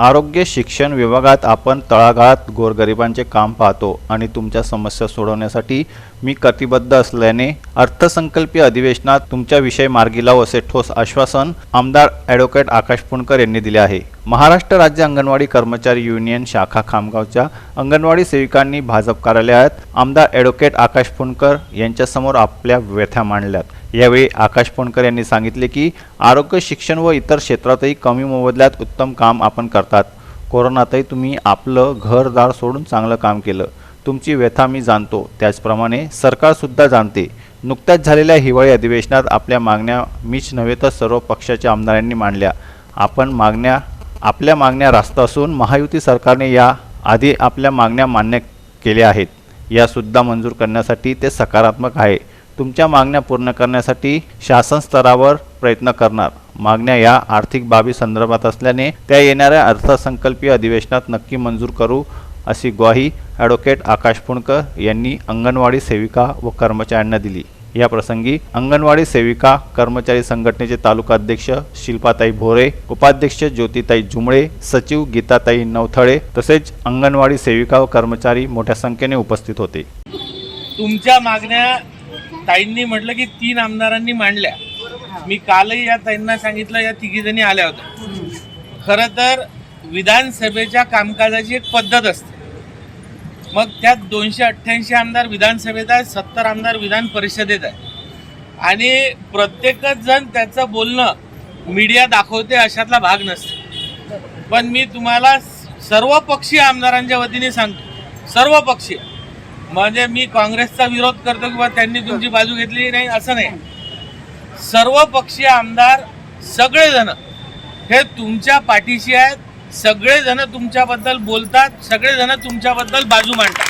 आरोग्य शिक्षण विभागात आपण तळागाळात गोरगरिबांचे काम पाहतो आणि तुमच्या समस्या सोडवण्यासाठी मी कटिबद्ध असल्याने अर्थसंकल्पीय अधिवेशनात तुमच्या विषय मार्गी लावू असे ठोस आश्वासन आमदार ॲडव्होकेट आकाश पुणकर यांनी दिले आहे. महाराष्ट्र राज्य अंगणवाडी कर्मचारी युनियन शाखा खामगावच्या अंगणवाडी सेविकांनी भाजप कार्यालयात आमदार ॲडव्होकेट आकाश पुणकर यांच्यासमोर आपल्या व्यथा मांडल्यात. यावेळी आकाश पुणकर यांनी सांगितले की आरोग्य शिक्षण व इतर क्षेत्रातही कमी मोबदल्यात उत्तम काम आपण करतात. कोरोनातही तुम्ही आपलं घरदार सोडून चांगलं काम केलं. तुमची व्यथा मी जाणतो. त्याचप्रमाणे सरकारसुद्धा जाणते. नुकत्याच झालेल्या हिवाळी अधिवेशनात आपल्या मागण्या मीच नव्हे तर सर्व पक्षाच्या आमदारांनी मांडल्या. आपण मागण्या आपल्या मागण्या रास्त असून महायुती सरकारने या आधी आपल्या मागण्या मान्य केल्या आहेत. यासुद्धा मंजूर करण्यासाठी ते सकारात्मक आहे. तुमच्या मागण्या पूर्ण करण्यासाठी शासन स्तरावर प्रयत्न करणार. मागण्या या आर्थिक बाबी संदर्भात असल्याने त्या येणाऱ्या अर्थसंकल्पीय अधिवेशनात नक्की मंजूर करू अशी ग्वाही ॲडव्होकेट आकाश पुणकर यांनी अंगणवाडी सेविका व कर्मचाऱ्यांना दिली. या प्रसंगी अंगणवाडी सेविका कर्मचारी संघटनेचे तालुका अध्यक्ष शिल्पाताई भोरे उपाध्यक्ष ज्योतिताई जुमळे सचिव गीताताई नवथळे तसेच अंगणवाडी सेविका व कर्मचारी मोठ्या संख्येने उपस्थित होते. तुमच्या मागण्या ताईंनी म्हटलं की तीन आमदारांनी मांडल्या. मी कालही या ताईंना सांगितलं या तिघी जणी आल्या होत्या. खरं तर विधानसभेच्या कामकाजाची एक पद्धत असते. मग त्यात दोनशे अठ्ठ्याऐंशी आमदार विधानसभेत आहेत सत्तर आमदार विधान परिषदेत आहे आणि प्रत्येकच जण त्याचं बोलणं मीडिया दाखवते अशातला भाग नसते. पण मी तुम्हाला सर्व पक्षीय आमदारांच्या वतीने सांगतो. सर्व पक्षीय म्हणजे मी काँग्रेसचा विरोध करतो किंवा त्यांनी तुमची बाजू घेतली नाही असं नाही. सर्व पक्षीय आमदार सगळेजण हे तुमच्या पाठीशी आहेत. सगळेजण तुमच्याबद्दल बोलतात. सगळेजण तुमच्याबद्दल बाजू मांडतात.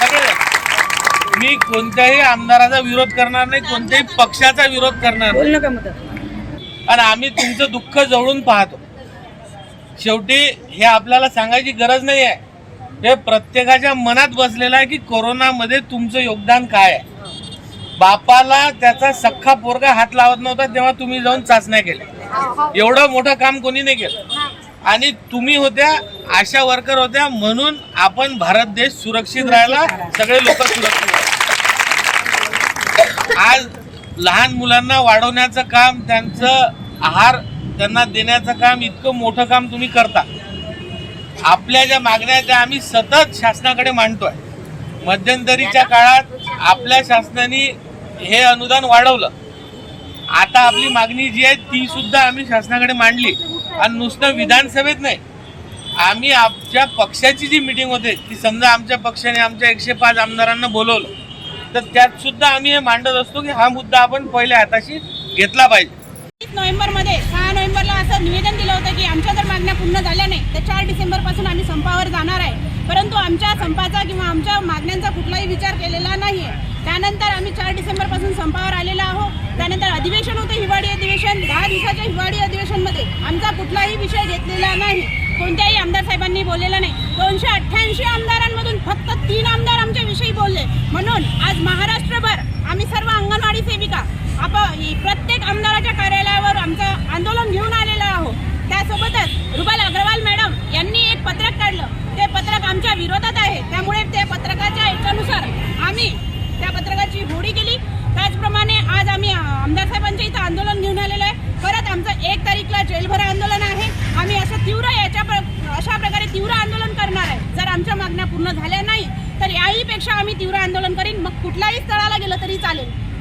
सगळेजण. मी कोणत्याही आमदाराचा विरोध करणार नाही कोणत्याही पक्षाचा विरोध करणार नाही. आणि आम्ही तुमचं दुःख जवळून पाहतो. शेवटी हे आपल्याला सांगायची गरज नाही आहे हे प्रत्येकाच्या मनात बसलेलं आहे की कोरोनामध्ये तुमचं योगदान काय आहे? बापाला त्याचा सख्खा पोरगा हात लावत नव्हता तेव्हा तुम्ही जाऊन चाचण्या केल्या. एवढं मोठं काम कोणी नाही केलं. आणि तुम्ही होत्या आशा वर्कर होत्या म्हणून आपण भारत देश सुरक्षित राहिला सगळे लोक सुरक्षित आज लहान मुलांना वाढवण्याचं काम त्यांचं आहार त्यांना देण्याचं काम इतकं मोठं काम तुम्ही करता. आपल्या ज्या मागण्या आहेत त्या आम्ही सतत शासनाकडे मांडतोय. मध्यंतरीच्या काळात आपल्या शासनाने हे अनुदान वाढवलं. आता आपली मागणी जी आहे ती सुद्धा आम्ही शासनाकडे मांडली. आणि नुसतं विधानसभेत नाही. आम्ही आमच्या पक्षाची जी मिटिंग होते ती समजा आमच्या पक्षाने आमच्या एकशे पाच आमदारांना बोलवलं तर त्यात सुद्धा आम्ही हे मांडत असतो की हा मुद्दा आपण पहिल्या हाताशी घेतला पाहिजे. नोव्हेंबरमध्ये सहा नोव्हेंबरला असं निवेदन दिलं होतं की आमच्या जर मागण्या पूर्ण झाल्या नाही तर चार डिसेंबरपासून आम्ही संपावर जाणार आहे. परंतु आमच्या संपाचा किंवा आमच्या मागण्यांचा कुठलाही विचार केलेला नाही आहे त्यानंतर आम्ही चार डिसेंबरपासून संपावर आलेलो आहोत. त्यानंतर अधिवेशन होतं हिवाळी अधिवेशन. दहा दिवसाच्या हिवाळी अधिवेशनमध्ये आमचा कुठलाही विषय घेतलेला नाही. कोणत्याही आमदार साहेबांनी बोललेला नाही. दोनशे अठ्ठ्याऐंशी आमदारांमधून फक्त तीन आमदार आमच्याविषयी बोलले. म्हणून आज महाराष्ट्रभर आम्ही सर्व अंगणवाडी सेविका आपण प्रत्येक आमदाराच्या कार्यालयावर आमचं आंदोलन घेऊन आलेलो आहोत त्यासोबतच रुबाल अग्रवाल मॅडम यांनी एक पत्रक काढलं ते पत्रक आमच्या विरोधात आहे त्यामुळे त्या पत्रकाच्या याच्यानुसार आम्ही त्या पत्रकाची होडी केली त्याचप्रमाणे आज आम्ही आमदार साहेबांच्या इथं आंदोलन घेऊन आलेलो आहे परत आमचं एक तारीखला जेलभरा आंदोलन आहे आम्ही असं तीव्र याच्या प्र- अशा प्रकारे तीव्र आंदोलन करणार आहे. जर आमच्या मागण्या पूर्ण झाल्या नाही तर याहीपेक्षा आम्ही तीव्र आंदोलन करीन. मग कुठल्याही स्थळाला गेलं तरी चालेल.